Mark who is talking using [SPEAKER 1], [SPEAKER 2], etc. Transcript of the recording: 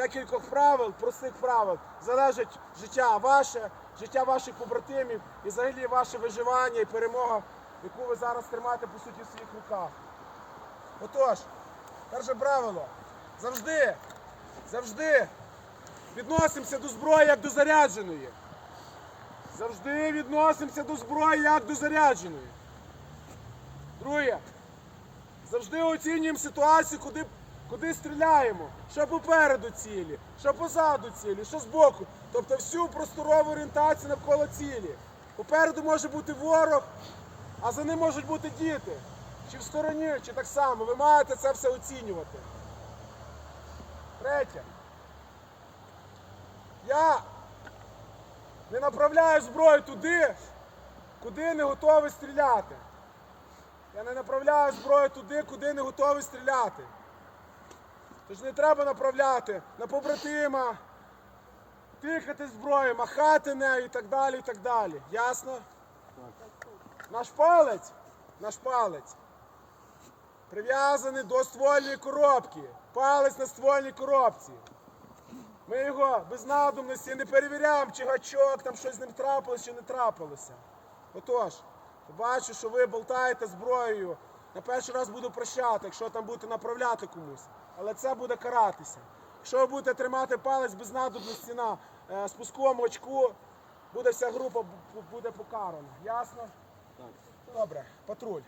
[SPEAKER 1] декількох правил, простих правил, залежить життя ваше, життя ваших побратимів і взагалі ваше виживання і перемога, яку ви зараз тримаєте по суті в своїх руках. Отож, перше правило. Завжди, завжди відносимося до зброї як до зарядженої. Завжди відносимося до зброї як до зарядженої. Друге, завжди оцінюємо ситуацію, куди, куди стріляємо. Що попереду цілі, що позаду цілі, що збоку. Тобто всю просторову орієнтацію навколо цілі. Попереду може бути ворог, а за ним можуть бути діти. Чи в стороні, чи так само. Ви маєте це все оцінювати. Третє. Я не направляю зброю туди, куди не готовий стріляти. Я не направляю зброю туди, куди не готовий стріляти. Тож не треба направляти на побратима, тикати зброю, махати нею і так далі, і так далі. Ясно? Наш палець, наш палець прив'язаний до ствольної коробки. Палець на ствольній коробці. Ми його без надумності не перевіряємо, чи гачок, там щось з ним трапилось, чи не трапилося. Отож, бачу, що ви болтаєте зброєю. На перший раз буду прощати, якщо там будете направляти комусь. Але це буде каратися. Якщо ви будете тримати палець без надобності на е, спусковому очку, буде вся група буде покарана. Ясно? Так. Добре, патруль.